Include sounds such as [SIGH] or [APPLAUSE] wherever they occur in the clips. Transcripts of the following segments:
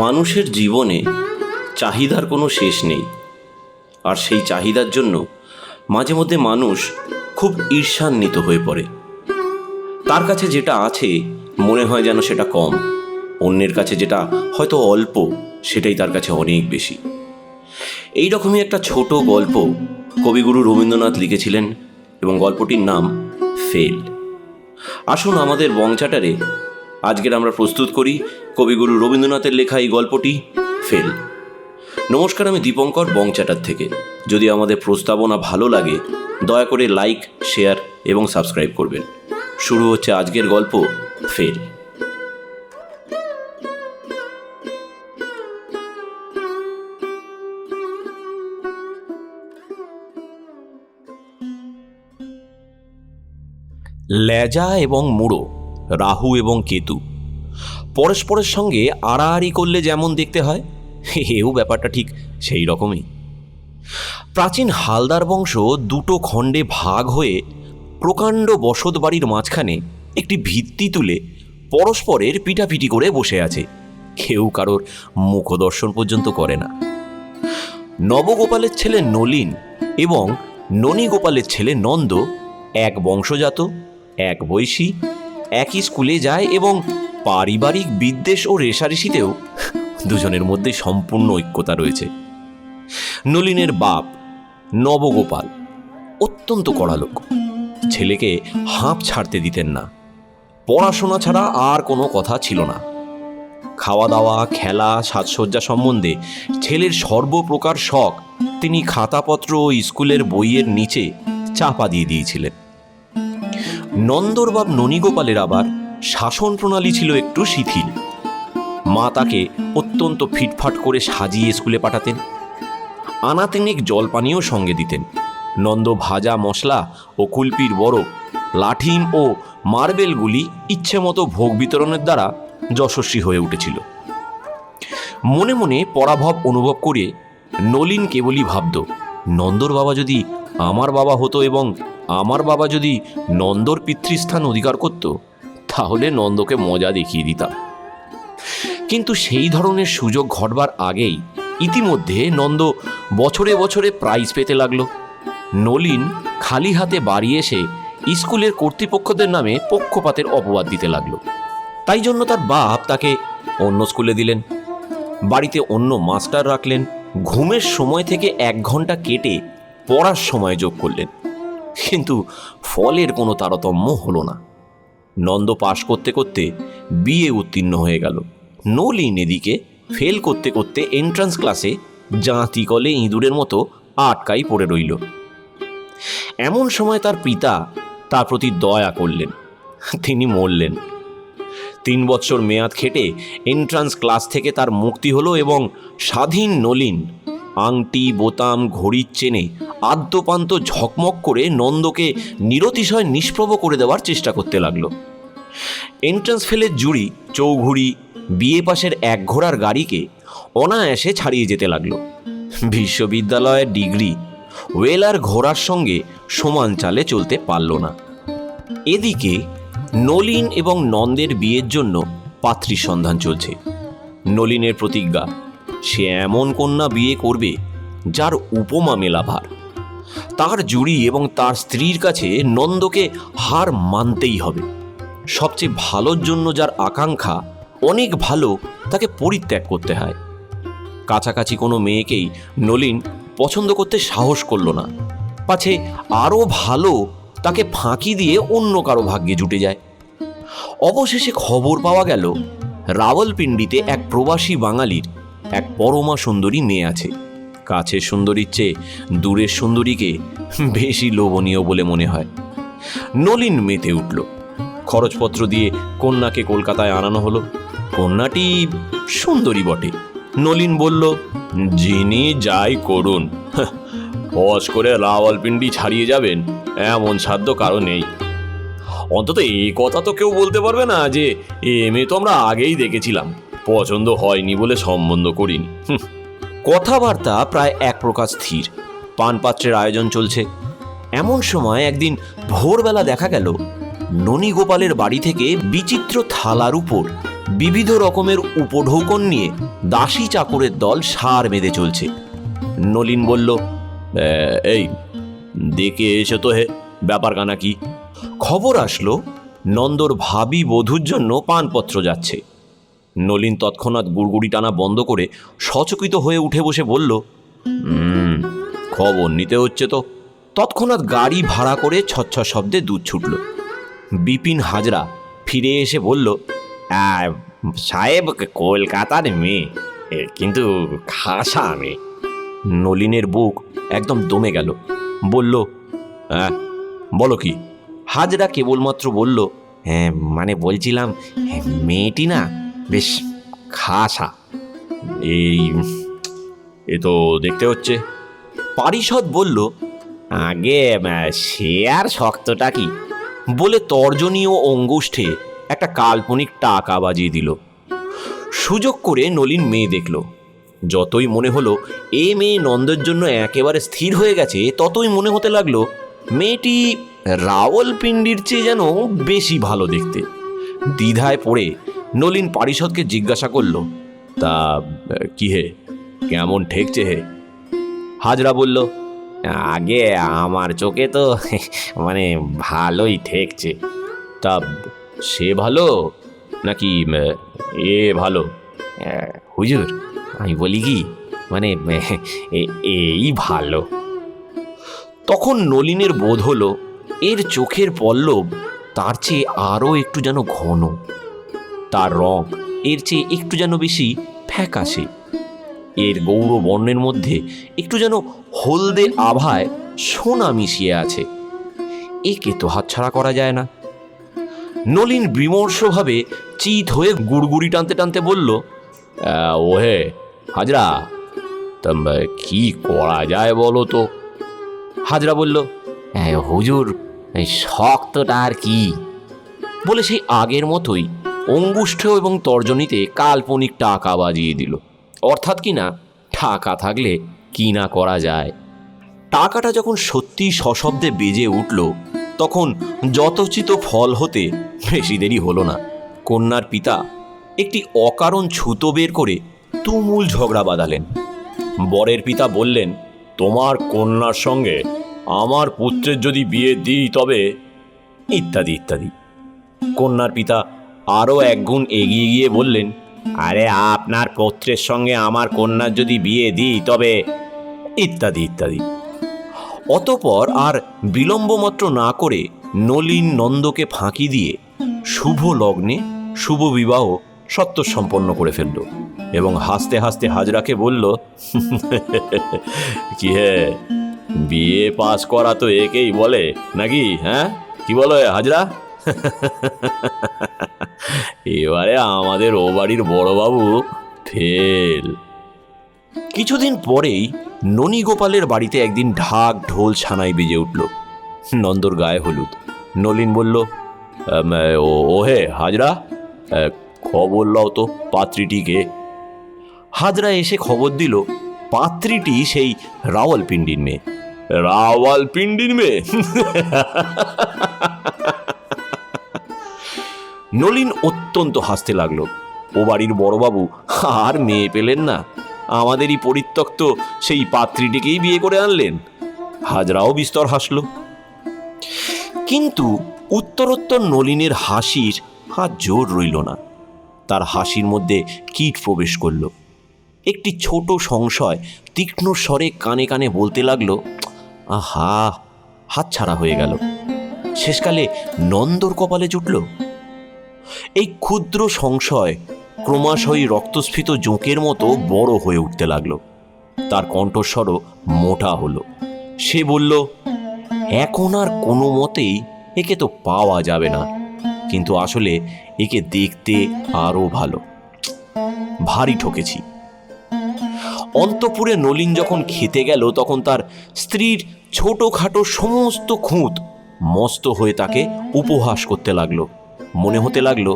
মানুষের জীবনে চাহিদার কোনো শেষ নেই, আর সেই চাহিদার জন্য মাঝে মধ্যে মানুষ খুব ঈর্ষান্বিত হয়ে পড়ে। তার কাছে যেটা আছে, মনে হয় যেন সেটা কম। অন্যের কাছে যেটা হয়তো অল্প, সেটাই তার কাছে অনেক বেশি। এই রকমই একটা ছোট গল্প কবিগুরু রবীন্দ্রনাথ লিখেছিলেন, এবং গল্পটির নাম ফেল। আসুন আমাদের বংচাটারে আজকের আমরা প্রস্তুত করি কবিগুরু রবীন্দ্রনাথের লেখা এই গল্পটি, ফেল। নমস্কার, আমি দীপঙ্কর বংচাটার থেকে। যদি আমাদের প্রস্তাবনা ভালো লাগে, দয়া করে লাইক, শেয়ার এবং সাবস্ক্রাইব করবেন। শুরু হচ্ছে আজকের গল্প, ফেল। লেজা এবং মুড়ো, রাহু এবং কেতু। পরস্পরের সঙ্গে আড়াআড়ি করলে যেমন দেখতে হয়, এও ব্যাপারটা ঠিক সেই রকমই। প্রাচীন হালদার বংশ দুটো খণ্ডে ভাগ হয়ে প্রকাণ্ড বসত বাড়ির মাঝখানে একটি ভিত্তি তুলে পরস্পরের পিটাপিটি করে বসে আছে। কেউ কারোর মুখদর্শন পর্যন্ত করে না। নবগোপালের ছেলে নলিন এবং ননীগোপালের ছেলে নন্দ এক বংশজাত এক বৈশী, একই স্কুলে যায় এবং পারিবারিক বিদ্বেষ ও রেশারেশিতেও দুজনের মধ্যে সম্পূর্ণ ঐক্যতা রয়েছে। নলিনের বাপ, নবগোপাল, অত্যন্ত কড়া লোক। ছেলেকে হাঁপ ছাড়তে দিতেন না। পড়াশোনা ছাড়া আর কোনো কথা ছিল না। খাওয়া দাওয়া খেলা, সাজসজ্জা সম্বন্ধে ছেলের সর্বপ্রকার শখ তিনি খাতাপত্র ও স্কুলের বইয়ের নিচে চাপা দিয়ে দিয়েছিলেন। নন্দরবাব ননীগোপালের আবার শাসন প্রণালী ছিল একটু শিথিল। মা তাকে অত্যন্ত ফিটফাট করে সাজিয়ে স্কুলে পাঠাতেন। আনাতেনিক জলপানীয় সঙ্গে দিতেন। নন্দ ভাজা মশলা ও কুলপির বরফ লাঠিম ও মার্বেলগুলি ইচ্ছে মতো ভোগ বিতরণের দ্বারা যশস্বী হয়ে উঠেছিল। মনে মনে পরাভব অনুভব করে নলিন কেবলই ভাবত, নন্দর বাবা যদি আমার বাবা হতো এবং আমার বাবা যদি নন্দর পিতৃস্থান অধিকার করত, তাহলে নন্দকে মজা দেখিয়ে দিতাম। কিন্তু সেই ধরনের সুযোগ ঘটবার আগেই ইতিমধ্যে নন্দ বছরে বছরে প্রাইজ পেতে লাগল। নলিন খালি হাতে বাড়ি এসে স্কুলের কর্তৃপক্ষদের নামে পক্ষপাতের অপবাদ দিতে লাগল। তাই জন্য তার বাপ তাকে অন্য স্কুলে দিলেন। বাড়িতে অন্য মাস্টার রাখলেন। ঘুমের সময় থেকে এক ঘণ্টা কেটে পড়ার সময় যোগ করলেন। কিন্তু ফলের কোনো তারতম্য হলো না। নন্দ পাশ করতে করতে বিয়ে উত্তীর্ণ হয়ে গেল। নলিন এদিকে ফেল করতে করতে এন্ট্রান্স ক্লাসে জাঁতি কলে ইঁদুরের মতো আটকাই পড়ে রইল। এমন সময় তার পিতা তার প্রতি দয়া করলেন। তিনি মরলেন। তিন বছর মেয়াদ খেটে এন্ট্রান্স ক্লাস থেকে তার মুক্তি হলো এবং স্বাধীন নলিন আংটি, বোতাম, ঘড়ির চেনে আদ্যপান্ত ঝকমক করে নন্দকে নিরতিশয় নিষ্প্রভ করে দেওয়ার চেষ্টা করতে লাগল। এন্ট্রান্স ফেলের জুড়ি, চৌঘুড়ি, বিয়ে পাশের এক ঘোড়ার গাড়িকে অনায়াসে ছাড়িয়ে যেতে লাগল। বিশ্ববিদ্যালয়ের ডিগ্রি ওয়েলার ঘোড়ার সঙ্গে সমান চালে চলতে পারল না। এদিকে নলিন এবং নন্দের বিয়ের জন্য পাত্রীর সন্ধান চলছে। নলিনের প্রতিজ্ঞা, সে এমন কন্যা বিয়ে করবে যার উপমা মেলাভার। তার জুড়ি এবং তার স্ত্রীর কাছে নন্দকে হার মানতেই হবে। সবচেয়ে ভালোর জন্য যার আকাঙ্ক্ষা, অনেক ভালো তাকে পরিত্যাগ করতে হয়। কাছাকাছি কোনো মেয়েকেই নলিন পছন্দ করতে সাহস করল না। পাছে আরও ভালো তাকে ফাঁকি দিয়ে অন্য কারও ভাগ্যে জুটে যায়। অবশেষে খবর পাওয়া গেল রাওয়ালপিন্ডিতে এক প্রবাসী বাঙালির এক পরমা সুন্দরী মেয়ে আছে। কাছের সুন্দরীর চেয়ে দূরের সুন্দরীকে বেশি লোভনীয় বলে মনে হয়। নলিন মেতে উঠল। খরচপত্র দিয়ে কন্যাকে কলকাতায় আনানো হলো। কন্যাটি সুন্দরী বটে। নলিন বলল, যিনি যাই করুন। ফস করে রাওয়ালপিন্ডি ছাড়িয়ে যাবেন, এমন সাধ্য কারও নেই। অন্তত এই কথা তো কেউ বলতে পারবে না যে, এ তো আমরা আগেই দেখেছিলাম। পছন্দ হয়নি বলে সম্বন্ধ করিনি। কথাবার্তা প্রায় এক প্রকার স্থির। পানপাত্রের আয়োজন চলছে। এমন সময় একদিন ভোরবেলা দেখা গেল, ননী গোপালের বাড়ি থেকে বিচিত্র থালার উপর বিবিধ রকমের উপঢৌকন নিয়ে দাসী চাকরের দল সার বেঁধে চলছে। নলিন বলল এই, দেখে এসো তো হে ব্যাপার কানা কি? খবর আসলো, নন্দর ভাবি বধূর জন্য পানপত্র যাচ্ছে। নলিন তৎক্ষণাৎ গুড়গুড়ি টানা বন্ধ করে সচকিত হয়ে উঠে বসে বলল খবর নিতে হচ্ছে তো। তৎক্ষণাৎ গাড়ি ভাড়া করে ছচ্ছ শব্দে দুধ ছুটল। বিপিন হাজরা ফিরে এসে বলল "আহ, সাহেব কলকাতার মেয়ে কিন্তু খাসা মেয়ে। নলিনের বুক একদম দমে গেল বলল হ্যাঁ বলো কি? হাজরা কেবলমাত্র বলল হ্যাঁ মানে বলছিলাম হ্যাঁ, মেয়েটি না বেশ খাসা। এই, এ তো দেখতে হচ্ছে। পারিষদ বলল, আগে সে আর শক্তটা কি? বলে তর্জনী ও অঙ্গুষ্ঠে একটা কাল্পনিক টাকা বাজিয়ে দিল। সুযোগ করে নলিন মেয়ে দেখল। যতই মনে হলো, এ মেয়ে নন্দের জন্য একেবারে স্থির হয়ে গেছে, ততই মনে হতে লাগল, মেয়েটি রাওয়াল পিণ্ডির চেয়ে যেন বেশি ভালো দেখতে। দ্বিধায় পড়ে নলিন পারিষদকে জিজ্ঞাসা করল, তা, কি হে? কেমন ঠেকছে হে? হাজরা বলল, আগে আমার চোখে তো [LAUGHS] মানে ভালোই ঠেকছে। তা, সে ভালো নাকি, এ ভালো? হুজুর, আমি বলি কি মানে [LAUGHS] এই ভালো। তখন নলিনের বোধ হলো, এর চোখের পল্লব তার চেয়ে আরও একটু যেন ঘন। তার রং এর চেয়ে একটু যেন বেশি ফ্যাকাশে। এর গৌর বর্ণের মধ্যে একটু যেন হলদে আভায় সোনা মিশিয়ে আছে। একে তো হাতছাড়া করা যায় না। নলিন বিমর্ষভাবে চিত হয়ে গুড়গুড়ি টানতে টানতে বলল "আহ, ওহে হাজরা কি করা যায় বলো তো? হাজরা বলল "হ্যাঁ, হুজুর শক্তটা আর কি? বলে সেই আগের মতোই অঙ্গুষ্ঠ এবং তর্জনীতে কাল্পনিক টাকা বাজিয়ে দিল। অর্থাৎ কি না, টাকা থাকলে কি না করা যায়? টাকাটা যখন সত্যি সশব্দে বেজে উঠল, তখন যথোচিত ফল হতে বেশি দেরি হলো না। কন্যার পিতা একটি অকারণ ছুতো বের করে তুমুল ঝগড়া বাঁধালেন। বরের পিতা বললেন, তোমার কন্যার সঙ্গে আমার পুত্রের যদি বিয়ে দিই তবে, ইত্যাদি ইত্যাদি। কন্যার পিতা আরও একগুণ এগিয়ে গিয়ে বললেন, আরে আপনার পৌত্রের সঙ্গে আমার কন্যার যদি বিয়ে দিই, তবে ইত্যাদি ইত্যাদি। অতপর আর বিলম্বমাত্র না করে নলিন নন্দকে ফাঁকি দিয়ে শুভ লগ্নে শুভ বিবাহ সত্য সম্পন্ন করে ফেলল এবং হাসতে হাসতে হাজরাকে বলল [LAUGHS] কি হে, বিয়ে পাস করা তো একেই বলে, নাকি হ্যাঁ? কি বলো হাজরা? [LAUGHS] এবারে আমাদের ও বাড়ির বড়বাবু ফেল। কিছুদিন পরেই ননীগোপালের বাড়িতে একদিন ঢাক ঢোল ছানাই বেজে উঠল। নন্দর গায়ে হলুদ। নলিন বলল "আম, ও ওহে হাজরা খবর লও তো পাত্রীটিকে। হাজরা এসে খবর দিল পাত্রীটি সেই রাওয়ালপিন্ডির মেয়ে। রাওয়ালপিন্ডির মেয়ে? [LAUGHS] নলিন অত্যন্ত হাসতে লাগল। ও বাড়ির বড়বাবু আর মেয়ে পেলেন না। আমাদেরই পরিত্যক্ত সেই পাত্রীটিকেই বিয়ে করে আনলেন। হাজরাও বিস্তর হাসল। কিন্তু উত্তরোত্তর নলিনের হাসির আর জোর রইল না। তার হাসির মধ্যে কীট প্রবেশ করল। একটি ছোট সংশয় তীক্ষ্ণ স্বরে কানে কানে বলতে লাগল, আহা, হাতছাড়া হয়ে গেল। শেষকালে নন্দর কপালে জুটল। এই ক্ষুদ্র সংশয় ক্রমাশই রক্তস্ফীত জোঁকের মতো বড় হয়ে উঠতে লাগল। তার কণ্ঠস্বরও মোটা হলো। সে বলল, এখন আর কোনো মতেই একে তো পাওয়া যাবে না। কিন্তু আসলে একে দেখতে আরও ভালো। ভারী ঠকেছি। অন্তপুরে নলিন যখন খেতে গেল, তখন তার স্ত্রীর ছোটোখাটো সমস্ত খুঁত মস্ত হয়ে তাকে উপহাস করতে লাগল। মনে হতে লাগল,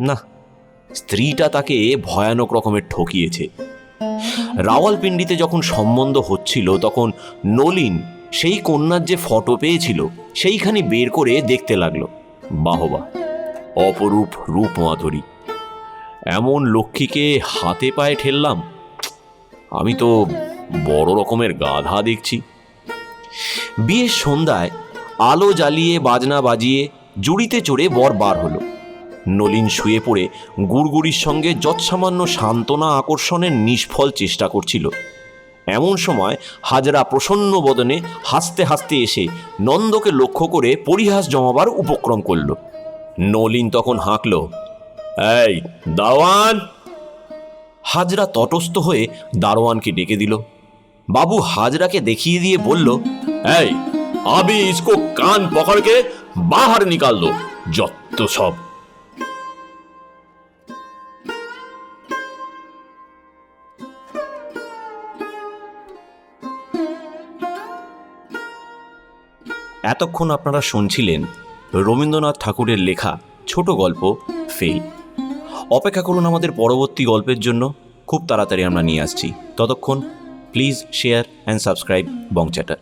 না, স্ত্রীটা তাকে ভয়ানক রকমের ঠকিয়েছে। রাওয়ালপিন্ডিতে যখন সম্বন্ধ হচ্ছিল, তখন নলিন সেই কন্যার যে ফটো পেয়েছিল, সেইখানে বের করে দেখতে লাগল। বাহবা, অপরূপ রূপ মাধুরী। এমন লক্ষ্মীকে হাতে পায়ে ঠেললাম, আমি তো বড় রকমের গাধা দেখছি। বিয়ের সন্ধ্যায় আলো জ্বালিয়ে বাজনা বাজিয়ে জুড়িতে চড়ে বর বার হলো। নলিন শুয়ে পড়ে গুড়গুড়ির সঙ্গে যৎসামান্য সান্ত্বনা আকর্ষণের নিষ্ফল চেষ্টা করছিল। এমন সময় হাজরা প্রসন্ন বদনে হাসতে হাসতে এসে নন্দকে লক্ষ্য করে পরিহাস জমাবার উপক্রম করল। নলিন তখন হাঁকল, এই, দাওয়ান! হাজরা তটস্থ হয়ে দারোয়ানকে ডেকে দিল। বাবু হাজরাকে দেখিয়ে দিয়ে বলল, এই আবি ইসকো কান পকড়কে বাহার নিকাল যত সব। এতক্ষণ আপনারা শুনছিলেন রবীন্দ্রনাথ ঠাকুরের লেখা ছোট গল্প, ফেল। অপেক্ষা করুন আমাদের পরবর্তী গল্পের জন্য। খুব তাড়াতাড়ি আমরা নিয়ে আসছি। ততক্ষণ প্লিজ শেয়ার অ্যান্ড সাবস্ক্রাইব বংচ্যাটার